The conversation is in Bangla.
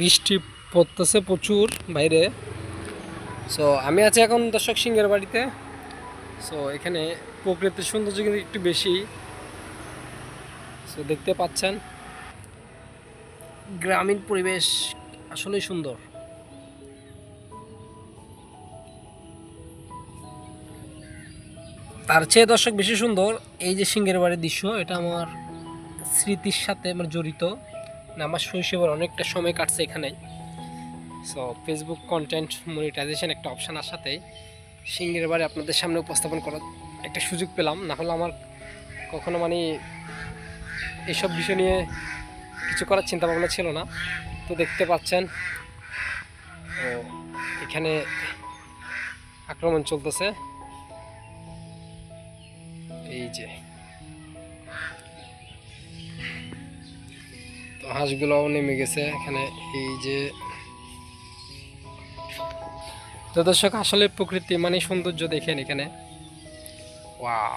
বৃষ্টি পড়তেছে প্রচুর বাইরে। সো আমি আছি এখন দর্শক সিংহের বাড়িতে। সো এখানে প্রকৃতির সৌন্দর্য কিন্তু একটু বেশি। সো দেখতে পাচ্ছেন। গ্রামীণ পরিবেশ আসলেই সুন্দর। তার চেয়ে দর্শক বেশি সুন্দর এই যে সিংহের বাড়ির দৃশ্য, এটা আমার স্মৃতির সাথে আমার জড়িত। মানে আমার শৈশবের অনেকটা সময় কাটছে এখানে সো ফেসবুক কন্টেন্ট মনিটাইজেশন একটা অপশান আসাতে সিংহের বাড়ি আপনাদের সামনে উপস্থাপন করার একটা সুযোগ পেলাম। না হলে আমার কখনো মানে এইসব বিষয় নিয়ে কিছু করার চিন্তা ভাবনা ছিল না। তো দেখতে পাচ্ছেন এখানে আক্রমণ চলতেছে। এই যে। তো হাঁসগুলোও নেমে গেছে এখানে। এই যে তো দর্শক, আসলে প্রকৃতি মানে সৌন্দর্য দেখেন এখানে। ওয়াও